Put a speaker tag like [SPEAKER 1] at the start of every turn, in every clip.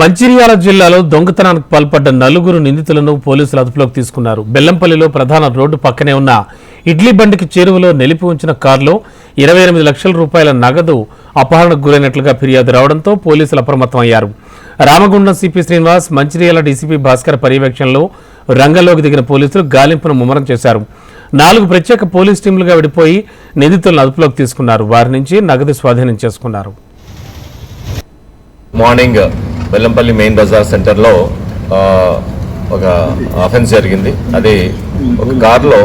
[SPEAKER 1] మంచిర్యాల జిల్లాలో దొంగతనానికి పాల్పడ్డ నలుగురు నిందితులను పోలీసులు అదుపులోకి తీసుకున్నారు. బెల్లంపల్లిలో ప్రధాన రోడ్డు పక్కనే ఉన్న ఇడ్లీ బండికి చేరువలో నిలిపి ఉంచిన కారులో ఇరవై ఎనిమిది లక్షల రూపాయల నగదు అపహరణకు గురైనట్లుగా ఫిర్యాదు రావడంతో పోలీసులు అప్రమత్తమయ్యారు. రామగుండం సిపి శ్రీనివాస్ మంచిర్యాల డీసీపీ భాస్కర్ పర్యవేక్షణలో రంగంలోకి దిగిన పోలీసులు గాలింపును ముమ్మరం చేశారు. నాలుగు ప్రత్యేక పోలీస్ టీంలుగా విడిపోయి నిందితులను అదుపులోకి తీసుకున్నారు. వారి నుంచి నగదు స్వాధీనం చేసుకున్నారు.
[SPEAKER 2] మార్నింగ్ బెల్లంపల్లి మెయిన్ బజార్ సెంటర్లో ఒక అఫెన్స్ జరిగింది. అది ఒక కారులో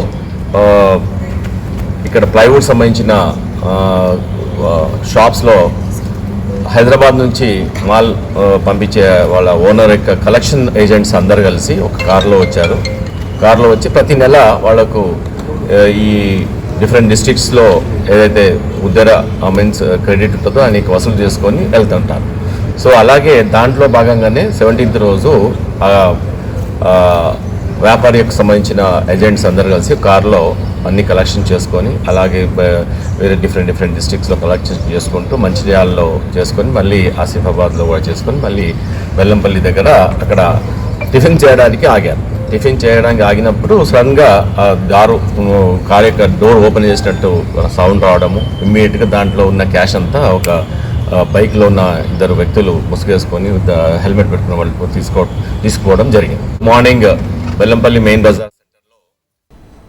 [SPEAKER 2] ఇక్కడ ప్లైవుడ్ సంబంధించిన షాప్స్లో హైదరాబాద్ నుంచి మాల్ పంపించే వాళ్ళ ఓనర్ యొక్క కలెక్షన్ ఏజెంట్స్ అందరు కలిసి ఒక కారులో వచ్చారు. కారులో వచ్చి ప్రతి నెల వాళ్ళకు ఈ డిఫరెంట్ డిస్ట్రిక్ట్స్లో ఏదైతే ఉద్దర మీన్స్ క్రెడిట్ ఉంటుందో దానికి వసూలు చేసుకొని వెళ్తుంటారు. సో అలాగే దాంట్లో భాగంగానే సెవెంటీన్త్ రోజు వ్యాపారి యొక్క వ్యాపారికి సంబంధించిన ఏజెంట్స్ అందరు కలిసి కార్లో అన్ని కలెక్షన్ చేసుకొని అలాగే వేరే డిఫరెంట్ డిఫరెంట్ డిస్ట్రిక్ట్స్లో కలెక్షన్ చేసుకుంటూ మంచిర్యాలలో చేసుకొని మళ్ళీ ఆసిఫాబాద్లో కూడా చేసుకొని మళ్ళీ బెల్లంపల్లి దగ్గర అక్కడ టిఫిన్ చేయడానికి ఆగారు. టిఫిన్ చేయడానికి ఆగినప్పుడు సడన్గా ఆ దారు కార్ యొక్క డోర్ ఓపెన్ చేసినట్టు సౌండ్ రావడము ఇమ్మీడియట్గా దాంట్లో ఉన్న క్యాష్ అంతా ఒక బైక్లో ఉన్న ఇద్దరు వ్యక్తులు ముసుగేసుకొని హెల్మెట్ పెట్టుకున్న వాళ్ళు తీసుకో తీసుకోవడం జరిగింది. Morning Bellampalli main Bazar